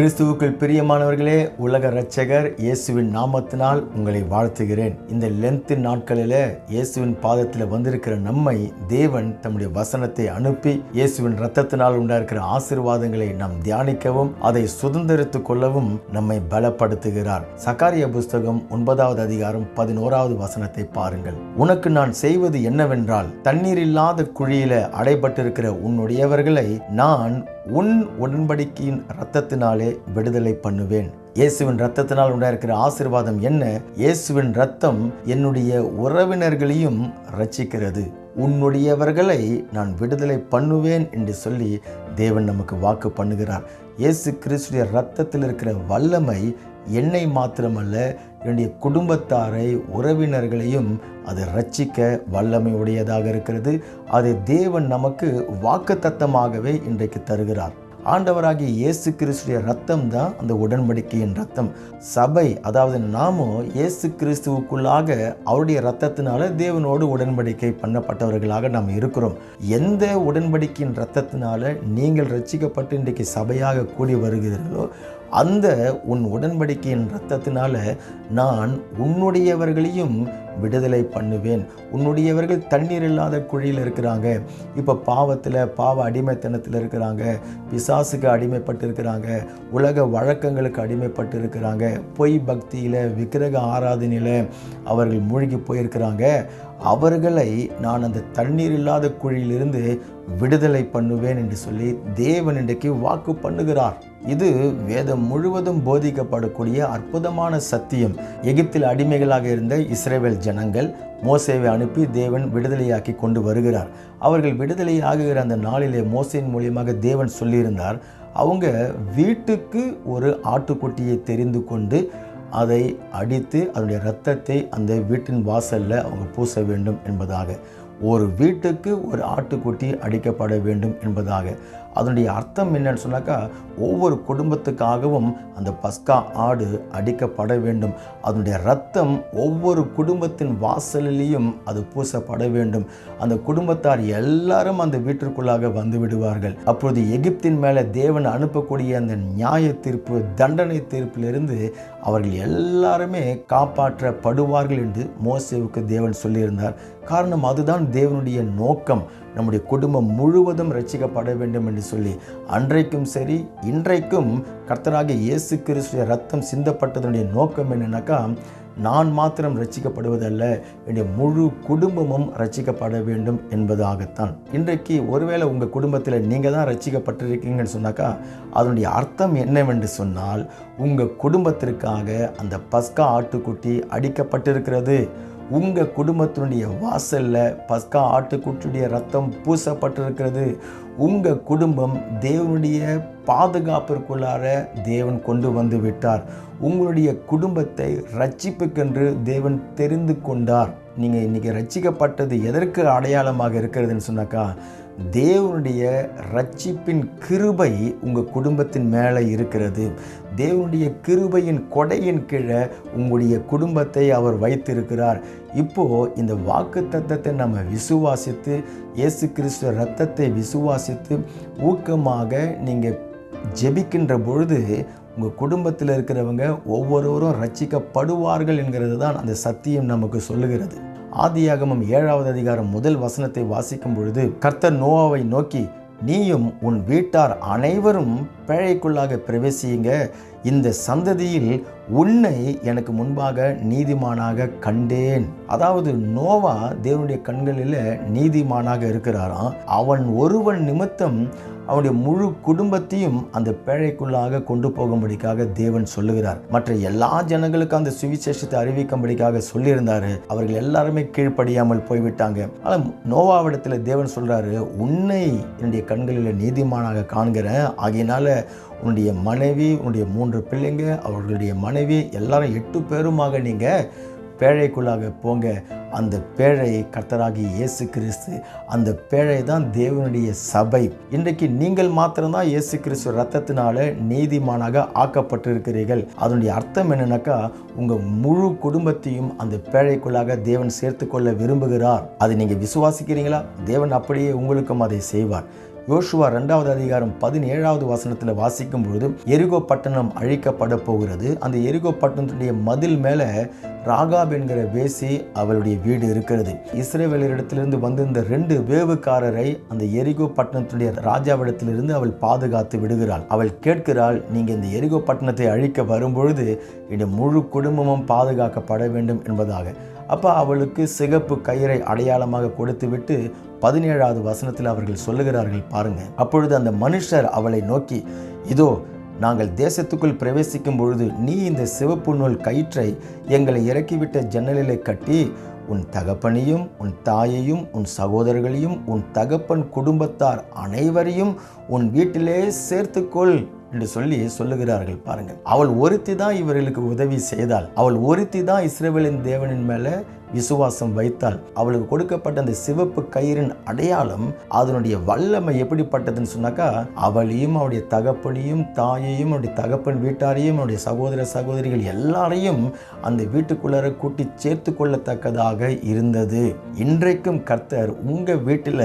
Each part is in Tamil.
கிறிஸ்துவுக்குள் பிரியமானவர்களே உலக இரட்சகர் இயேசுவின் நாமத்தினால் உங்களை வாழ்த்துகிறேன். இந்த லென்த்து நாட்களில் இயேசுவின் பாதத்தில் வந்திருக்கிற நம்மை தேவன் தம்முடைய வசனத்தை அனுப்பி இயேசுவின் ரத்தத்தினால் உண்டாயிருக்கிற ஆசீர்வாதங்களை நாம் தியானிக்கவும் அதை சுதந்திரித்துக் கொள்ளவும் நம்மை பலப்படுத்துகிறார். சகாரிய புஸ்தகம் ஒன்பதாவது அதிகாரம் பதினோராவது வசனத்தை பாருங்கள். உனக்கு நான் செய்வது என்னவென்றால் தண்ணீர் இல்லாத குழியில அடைபட்டிருக்கிற உன்னுடையவர்களை நான் உன் உடன்படிக்கையின் இரத்தத்தினாலே விடுதலை பண்ணுவேன். இயேசுவின் ரத்தத்தினால் உண்டாயிருக்கிற ஆசீர்வாதம் என்ன? இயேசுவின் ரத்தம் என்னுடைய உறவினர்களையும் ரட்சிக்கிறது உன்னுடையவர்களை நான் விடுதலை பண்ணுவேன் என்று சொல்லி தேவன் நமக்கு வாக்கு பண்ணுகிறார். இயேசு கிறிஸ்துடைய ரத்தத்தில் இருக்கிற வல்லமை என்னை மாத்திரமல்ல என்னுடைய குடும்பத்தாரை உறவினர்களையும் அது ரட்சிக்க வல்லமை உடையதாக இருக்கிறது. அதை தேவன் நமக்கு வாக்குத்தத்தமாகவே இன்றைக்கு தருகிறார். ஆண்டவராகிய இயேசு கிறிஸ்துடைய ரத்தம் தான் அந்த உடன்படிக்கையின் ரத்தம். சபை அதாவது நாமும் இயேசு கிறிஸ்துவுக்குள்ளாக அவருடைய ரத்தத்தினால தேவனோடு உடன்படிக்கை பண்ணப்பட்டவர்களாக நாம் இருக்கிறோம். எந்த உடன்படிக்கையின் ரத்தத்தினால நீங்கள் ரட்சிக்கப்பட்டு இன்றைக்கு சபையாக கூடி வருகிறீர்களோ அந்த உன் உடன்படிக்கையின் இரத்தத்தினால நான் உன்னுடையவர்களையும் விடுதலை பண்ணுவேன். உன்னுடையவர்கள் தண்ணீர் இல்லாத குழியில் இருக்கிறாங்க. இப்போ பாவத்தில் பாவ அடிமைத்தனத்தில் இருக்கிறாங்க. பிசாசுக்கு அடிமைப்பட்டு இருக்கிறாங்க உலக வழக்கங்களுக்கு அடிமைப்பட்டு இருக்கிறாங்க பொய் பக்தியில் விக்கிரக ஆராதனையில் அவர்கள் மூழ்கி போயிருக்கிறாங்க. அவர்களை நான் அந்த தண்ணீர் இல்லாத குழியிலிருந்து விடுதலை பண்ணுவேன் என்று சொல்லி தேவன் இன்றைக்கு வாக்கு பண்ணுகிறார். இது வேதம் முழுவதும் போதிக்கப்படக்கூடிய அற்புதமான சத்தியம். எகிப்தில் அடிமைகளாக இருந்த இஸ்ரேவேல் ஜனங்கள் மோசேவை அனுப்பி தேவன் விடுதலையாக்கி கொண்டு வருகிறார். அவர்கள் விடுதலையாகுகிற அந்த நாளிலே மோசையின் மூலியமாக தேவன் சொல்லியிருந்தார் அவங்க வீட்டுக்கு ஒரு ஆட்டுக்குட்டியை தெரிந்து கொண்டு அதை அடித்து அதனுடைய இரத்தத்தை அந்த வீட்டின் வாசலில் அவங்க பூச வேண்டும் என்பதாக. ஒரு வீட்டுக்கு ஒரு ஆட்டுக்குட்டி அடிக்கப்பட வேண்டும் என்பதாக. அதனுடைய அர்த்தம் என்னன்னு சொன்னாக்கா ஒவ்வொரு குடும்பத்துக்காகவும் அந்த பஸ்கா ஆடு அடிக்கப்பட வேண்டும். அதனுடைய ரத்தம் ஒவ்வொரு குடும்பத்தின் வாசலிலையும் அது பூசப்பட வேண்டும். அந்த குடும்பத்தார் எல்லாரும் அந்த வீட்டிற்குள்ளாக வந்து விடுவார்கள். அப்பொழுது எகிப்தின் மேலே தேவன் அனுப்பக்கூடிய அந்த நியாய தீர்ப்பு தண்டனை தீர்ப்பிலிருந்து அவர்கள் எல்லாருமே காப்பாற்றப்படுவார்கள் என்று மோசேவுக்கு தேவன் சொல்லியிருந்தார். காரணம் அதுதான் தேவனுடைய நோக்கம். நம்முடைய குடும்பம் முழுவதும் ரசிக்கப்பட வேண்டும் என்று சொல்லி அன்றைக்கும் சரி இன்றைக்கும் கர்த்தராக இயேசு கிறிஸ்துடைய ரத்தம் சிந்தப்பட்டதனுடைய நோக்கம் என்னன்னாக்கா நான் மாத்திரம் ரட்சிக்கப்படுவதல்ல என்னுடைய முழு குடும்பமும் ரட்சிக்கப்பட வேண்டும் என்பதாகத்தான். இன்றைக்கு ஒருவேளை உங்கள் குடும்பத்தில் நீங்கள் தான் ரட்சிக்கப்பட்டிருக்கீங்கன்னு சொன்னாக்கா அதனுடைய அர்த்தம் என்னவென்று சொன்னால் உங்கள் குடும்பத்திற்காக அந்த பஸ்கா ஆட்டுக்குட்டி அடிக்கப்பட்டிருக்கிறது. உங்கள் குடும்பத்தினுடைய வாசலில் பஸ்கா ஆட்டுக்குட்டியுடைய ரத்தம் பூசப்பட்டிருக்கிறது. உங்கள் குடும்பம் தேவனுடைய பாதுகாப்பிற்குள்ளார தேவன் கொண்டு வந்து விட்டார். உங்களுடைய குடும்பத்தை ரட்சிப்புக்கென்று தேவன் தெரிந்து கொண்டார். நீங்கள் இன்றைக்கி ரட்சிக்கப்பட்டது எதற்கு அடையாளமாக இருக்கிறதுன்னு சொன்னாக்கா தேவனுடைய ரட்சிப்பின் கிருபை உங்கள் குடும்பத்தின் மேலே இருக்கிறது. தேவனுடைய கிருபையின் கொடையின் கீழே உங்களுடைய குடும்பத்தை அவர் வைத்திருக்கிறார். இப்போது இந்த வாக்கு தத்தத்தை நம்ம விசுவாசித்து இயேசு கிறிஸ்துவ ரத்தத்தை விசுவாசித்து ஊக்கமாக நீங்கள் ஜெபிக்கின்ற பொழுது உங்கள் குடும்பத்தில் இருக்கிறவங்க ஒவ்வொருவரும் ரட்சிக்கப்படுவார்கள் என்கிறது தான் அந்த சத்தியம் நமக்கு சொல்லுகிறது. ஆதியாகமம் ஏழாவது அதிகாரம் முதல் வசனத்தை வாசிக்கும் பொழுது கர்த்தர் நோவாவை நோக்கி நீயும் உன் வீட்டார் அனைவரும் பேழைக்குள்ளாக பிரவேசியுங்க. இந்த சந்ததியில் உன்னை எனக்கு முன்பாக நீதிமானாக கண்டேன். அதாவது நோவா தேவனுடைய கண்களில் நீதிமானாக இருக்கிறாராம். அவன் ஒருவன் நிமித்தம் அவனுடைய முழு குடும்பத்தையும் அந்த பேழைக்குள்ளாக கொண்டு போகும்படிக்காக தேவன் சொல்லுகிறார். மற்ற எல்லா ஜனங்களுக்கும் அந்த சுவிசேஷத்தை அறிவிக்கும்படிக்காக சொல்லியிருந்தாரு. அவர்கள் எல்லாருமே கீழ்ப்படியாமல் போய்விட்டாங்க. ஆனால் நோவாவிடத்தில் தேவன் சொல்றாரு உன்னை என்னுடைய கண்களில் நீதிமானாக காண்கிறேன் ஆகையினால உன்னுடைய மனைவி உன்னுடைய மூன்று பிள்ளைங்க அவர்களுடைய மனைவி எல்லாரும் எட்டு பேருமாக நீங்கள் பேழைக்குள்ளாக போங்க. அந்த பேழை கர்த்தராகி இயேசு கிறிஸ்து அந்த பேழை தான் தேவனுடைய சபை. இன்றைக்கு நீங்கள் மாத்திரம்தான் இயேசு கிறிஸ்து ரத்தத்தினால நீதிமானாக ஆக்கப்பட்டிருக்கிறீர்கள். அதனுடைய அர்த்தம் என்னன்னாக்கா உங்கள் முழு குடும்பத்தையும் அந்த பேழைக்குள்ளாக தேவன் சேர்த்து கொள்ள விரும்புகிறார். அதை நீங்கள் விசுவாசிக்கிறீங்களா? தேவன் அப்படியே உங்களுக்கும் அதை செய்வார். யோசுவா ரெண்டாவது அதிகாரம் பதினேழாவது வசனத்தில் வாசிக்கும் பொழுது எரிகோ பட்டணம் அழிக்கப்பட போகிறது. அந்த எரிகோ பட்டணத்துடைய மதில் மேலே ராகாப் என்கிற வேசி அவளுடைய வீடு இருக்கிறது. இஸ்ரேவேலரிடத்திலிருந்து வந்திருந்த ரெண்டு வேவுக்காரரை அந்த எரிகோ பட்டணத்துடைய ராஜாவிடத்திலிருந்து அவள் பாதுகாத்து விடுகிறாள். அவள் கேட்கிறாள் நீங்கள் இந்த எரிகோ பட்டணத்தை அழிக்க வரும்பொழுது இந்த முழு குடும்பமும் பாதுகாக்கப்பட வேண்டும் என்பதாக. அப்போ அவளுக்கு சிகப்பு கயிறை அடையாளமாக கொடுத்துவிட்டு பதினேழாவது வசனத்தில் அவர்கள் சொல்லுகிறார்கள் பாருங்க. அப்பொழுது அந்த மனுஷர் அவளை நோக்கி இதோ நாங்கள் தேசத்துக்குள் பிரவேசிக்கும் பொழுது நீ இந்த சிவப்பு நூல் கயிற்றை எங்களை இறக்கிவிட்ட ஜன்னலிலே கட்டி உன் தகப்பனையும் உன் தாயையும் உன் சகோதரர்களையும் உன் தகப்பன் குடும்பத்தார் அனைவரையும் உன் வீட்டிலே சேர்த்துக்கொள் என்று சொல்லி சொல்லுகிறார்கள் பாருங்கள். அவள் ஒருத்தி தான் இவர்களுக்கு உதவி செய்தாள். அவள் ஒருத்தி தான் இஸ்ரேவேலின் தேவனின் மேலே விசுவாசம் வைத்தாள் அவளுக்கு கொடுக்கப்பட்ட அந்த சிவப்பு கயிறின் அடையாளம் அதனுடைய வல்லமை எப்படிப்பட்டதுன்னு சொன்னாக்கா அவளையும் அவளுடைய தகப்பனையும் தாயையும் அவருடைய தகப்பன் வீட்டாரையும் அவருடைய சகோதர சகோதரிகள் எல்லாரையும் அந்த வீட்டுக்குள்ளார கூட்டி சேர்த்து கொள்ளத்தக்கதாக இருந்தது. இன்றைக்கும் கர்த்தர் உங்கள் வீட்டில்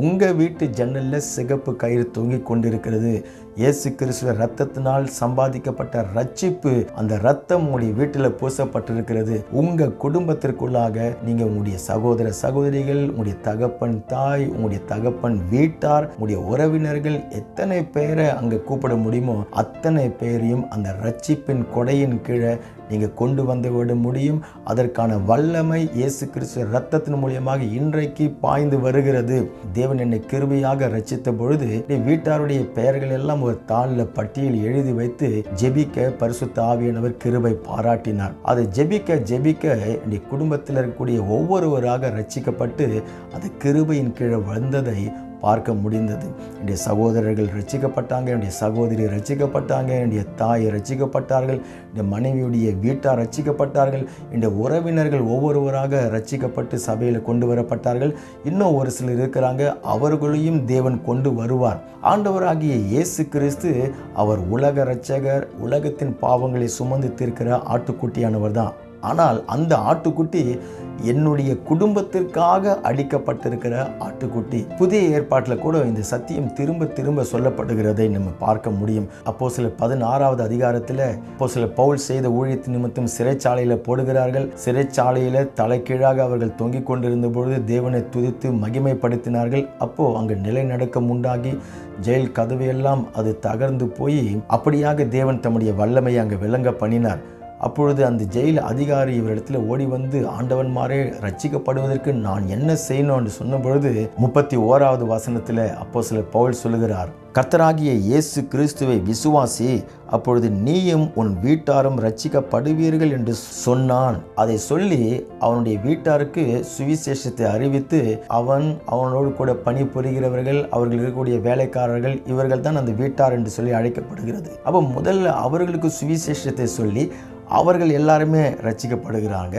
உங்கள் வீட்டு ஜன்னலில் சிகப்பு கயிறு தொங்கி கொண்டிருக்கிறது. இயேசு கிறிஸ்துவ ரத்தத்தினால் சம்பாதிக்கப்பட்ட ரட்சிப்பு அந்த ரத்தம் உங்களுடைய வீட்டில் பூசப்பட்டிருக்கிறது. உங்கள் குடும்பத்திற்குள்ளாக நீங்கள் உங்களுடைய சகோதர சகோதரிகள் உங்களுடைய தகப்பன் தாய் உங்களுடைய தகப்பன் வீட்டார் உங்களுடைய உறவினர்கள் எத்தனை பேரை அங்கே கூப்பிட முடியுமோ அத்தனை பேரையும் அந்த ரட்சிப்பின் கொடையின் கீழே நீங்கள் கொண்டு வந்து விட முடியும். அதற்கான வல்லமை இயேசு கிறிஸ்து ரத்தத்தின் மூலியமாக இன்றைக்கு பாய்ந்து வருகிறது. தேவன் என்னை கிருபையாக ரச்சித்த பொழுது நீ வீட்டாருடைய பெயர்கள் எல்லாம் ஒரு தாளில் பட்டியல் எழுதி வைத்து ஜெபிக்க பரிசுத்த ஆவியானவர் கிருபை பாராட்டினார். அதை ஜெபிக்க ஜெபிக்க நீ குடும்பத்தில் இருக்கக்கூடிய ஒவ்வொருவராக ரச்சிக்கப்பட்டு அந்த கிருபையின் கீழே வந்ததை பார்க்க முடிந்தது. என்னுடைய சகோதரர்கள் ரசிக்கப்பட்டாங்க என்னுடைய சகோதரி ரசிக்கப்பட்டாங்க என்னுடைய தாய் ரசிக்கப்பட்டார்கள் என்னுடைய மனைவியுடைய வீட்டார் ரட்சிக்கப்பட்டார்கள் என்னுடைய உறவினர்கள் ஒவ்வொருவராக ரசிக்கப்பட்டு சபையில் கொண்டு வரப்பட்டார்கள். இன்னும் ஒரு சிலர் இருக்கிறாங்க அவர்களையும் தேவன் கொண்டு வருவார். ஆண்டவராகிய இயேசு கிறிஸ்து அவர் உலக இரட்சகர் உலகத்தின் பாவங்களை சுமந்து தீர்க்கிற ஆட்டுக்குட்டியானவர் தான். ஆனால் அந்த ஆட்டுக்குட்டி என்னுடைய குடும்பத்திற்காக அடிக்கப்பட்டிருக்கிற ஆட்டுக்குட்டி. புதிய ஏற்பாட்டில் கூட இந்த சத்தியம் திரும்ப திரும்ப சொல்லப்படுகிறதை நம்ம பார்க்க முடியும். அப்போ சில பதினாறாவது அதிகாரத்தில் அப்போ சில பவுல் செய்த ஊழியத்து நிமித்தம் சிறைச்சாலையில் போடுகிறார்கள். சிறைச்சாலையில் தலைகீழாக அவர்கள் தொங்கிக் கொண்டிருந்த பொழுது தேவனை துதித்து மகிமைப்படுத்தினார்கள். அப்போ அங்கு நிலைநடுக்கம் உண்டாகி ஜெயில் கதவையெல்லாம் அது தகர்ந்து போய் அப்படியாக தேவன் தம்முடைய வல்லமையை அங்கு விளங்க பண்ணினார். அப்பொழுது அந்த ஜெயில் அதிகாரி இவரிடத்தில் ஓடி வந்து ஆண்டவன்மாரே ரட்சிக்கப்படுவதற்கு நான் என்ன செய்யணும்? என்று சொன்ன பொழுது முப்பத்தி ஓராவது வசனத்தில் அப்போ சில பவுல் சொல்லுகிறார் கர்த்தராகிய இயேசு கிறிஸ்துவை விசுவாசி அப்பொழுது நீயும் உன் வீட்டாரும் ரட்சிக்கப்படுவீர்கள் என்று சொன்னான். அதை சொல்லி அவனுடைய வீட்டாருக்கு சுவிசேஷத்தை அறிவித்து அவன் அவனோடு கூட பணிபுரிகிறவர்கள் அவர்கள் இருக்கக்கூடிய வேலைக்காரர்கள் இவர்கள் தான் அந்த வீட்டார் என்று சொல்லி அழைக்கப்படுகிறது. அப்போ முதல்ல அவர்களுக்கு சுவிசேஷத்தை சொல்லி அவர்கள் எல்லாருமே ரட்சிக்கப்படுகிறாங்க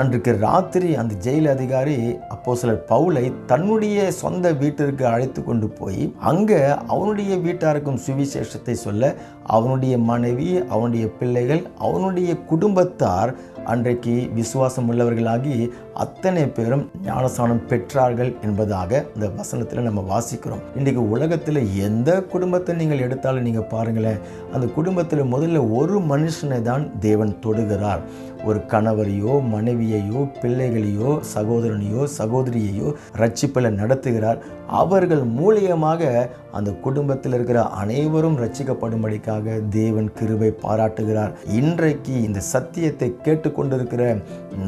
அன்றைக்கு ராத்திரி அந்த ஜெயில் அதிகாரி அப்போ சிலர் பவுலை தன்னுடைய சொந்த வீட்டிற்கு அழைத்து கொண்டு போய் அங்கே அவனுடைய வீட்டாருக்கும் சுவிசேஷத்தை சொல்ல அவனுடைய மனைவி அவனுடைய பிள்ளைகள் அவனுடைய குடும்பத்தார் அன்றைக்கு விசுவாசம் உள்ளவர்களாகி அத்தனை பேரும் ஞானஸ்தானம் பெற்றார்கள் என்பதாக இந்த வசனத்தில் நம்ம வாசிக்கிறோம். இன்றைக்கு உலகத்தில் எந்த குடும்பத்தை நீங்கள் எடுத்தாலும் நீங்கள் பாருங்களேன் அந்த குடும்பத்தில் முதல்ல ஒரு மனுஷனை தான் தேவன் தொடுகிறார். ஒரு கணவரையோ மனைவியையோ பிள்ளைகளையோ சகோதரனையோ சகோதரியையோ ரட்சிப்பில் நடத்துகிறார். அவர்கள் மூலியமாக அந்த குடும்பத்தில் இருக்கிற அனைவரும் ரட்சிக்கப்படும்படிக்காக தேவன் கிருபை பாராட்டுகிறார். இன்றைக்கு இந்த சத்தியத்தை கேட்டுக்கொண்டிருக்கிற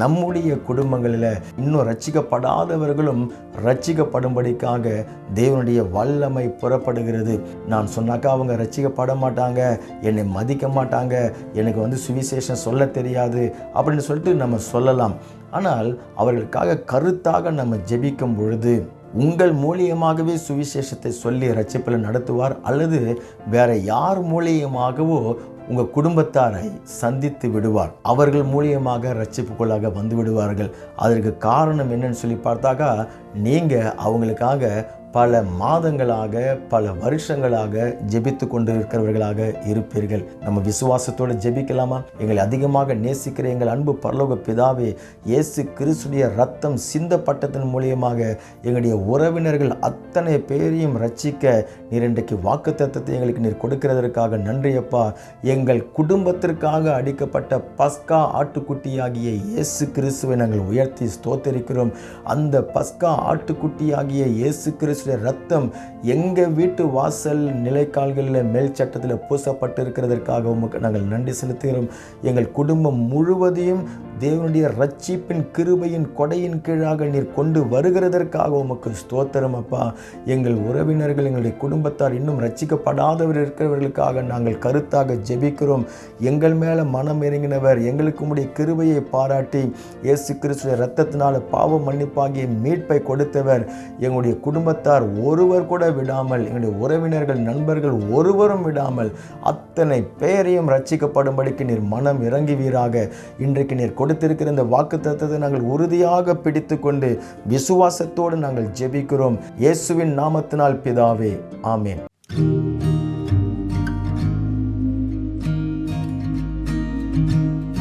நம்முடைய குடும்பங்களில் இன்னும் ரட்சிக்கப்படாதவர்களும் ரட்சிக்கப்படும்படிக்காக தேவனுடைய வல்லமை புறப்படுகிறது. நான் சொன்னாக்கா அவங்க ரட்சிக்கப்பட மாட்டாங்க என்னை மதிக்க மாட்டாங்க எனக்கு வந்து சுவிசேஷம் சொல்ல தெரியாது அப்படின்னு சொல்லிட்டு நம்ம சொல்லலாம். ஆனால் அவர்களுக்காக கருத்தாக நம்ம ஜெபிக்கும் பொழுது உங்கள் மூலியமாகவே சுவிசேஷத்தை சொல்லி ரட்சிப்பில் நடத்துவார் அல்லது வேற யார் மூலியமாகவோ உங்கள் குடும்பத்தாரை சந்தித்து விடுவார். அவர்கள் மூலியமாக ரட்சிப்புக்குள்ளாக வந்து விடுவார்கள். அதற்கு காரணம் என்னன்னு சொல்லி பார்த்தாக்கா நீங்கள் அவங்களுக்காக பல மாதங்களாக பல வருஷங்களாக ஜெபித்து கொண்டு இருக்கிறவர்களாக இருப்பீர்கள். நம்ம விசுவாசத்தோடு ஜெபிக்கலாமா? எங்களை அதிகமாக நேசிக்கிற எங்கள் அன்பு பரலோக பிதாவே இயேசு கிறிஸ்துடைய ரத்தம் சிந்தப்பட்டதன் மூலியமாக எங்களுடைய உறவினர்கள் அத்தனை பேரையும் ரட்சிக்க நீர் இன்றைக்கு வாக்கு தத்தத்தை எங்களுக்கு நீர் கொடுக்கிறதற்காக நன்றியப்பா எங்கள் குடும்பத்திற்காக அடிக்கப்பட்ட பஸ்கா ஆட்டுக்குட்டியாகிய இயேசு கிறிஸ்துவை நாங்கள் உயர்த்தி ஸ்தோத்தரிக்கிறோம். அந்த பஸ்கா ஆட்டுக்குட்டியாகிய இயேசு கிறிஸ்து இயேசுடைய ரத்தம் எங்கள் வீட்டு வாசல் நிலைக்கால்களில் மேல் சட்டத்தில் பூசப்பட்டு இருக்கிறதற்காக உமக்கு நாங்கள் நன்றி செலுத்துகிறோம். எங்கள் குடும்பம் முழுவதையும் தேவனுடைய ரட்சிப்பின் கிருபையின் கொடையின் கீழாக நீர் கொண்டு வருகிறதற்காக உமக்கு ஸ்தோத்திரம் அப்பா. எங்கள் உறவினர்கள் எங்களுடைய குடும்பத்தார் இன்னும் ரட்சிக்கப்படாதவர் இருக்கிறவர்களுக்காக நாங்கள் கருத்தாக ஜெபிக்கிறோம். எங்கள் மேலே மனம் இறங்கினவர் எங்களுக்கு உடைய கிருபையை பாராட்டி இயேசு கிறிஸ்துடைய ரத்தத்தினால் பாவ மன்னிப்பாகிய மீட்பை கொடுத்தவர். எங்களுடைய குடும்பத்தார் ஒருவர் கூட விடாமல் எங்களுடைய உறவினர்கள் நண்பர்கள் ஒருவரும் விடாமல் அத்தனை பேரையும் ரட்சிக்கப்படும்படிக்கு நீர் மனம் இறங்குவீராக. இன்றைக்கு நீர் கொடுத்திருக்கிற இந்த வாக்கு தத்தத்தை நாங்கள் உறுதியாக பிடித்து கொண்டு விசுவாசத்தோடு நாங்கள் ஜெபிக்கிறோம். இயேசுவின் நாமத்தினால் பிதாவே ஆமேன்.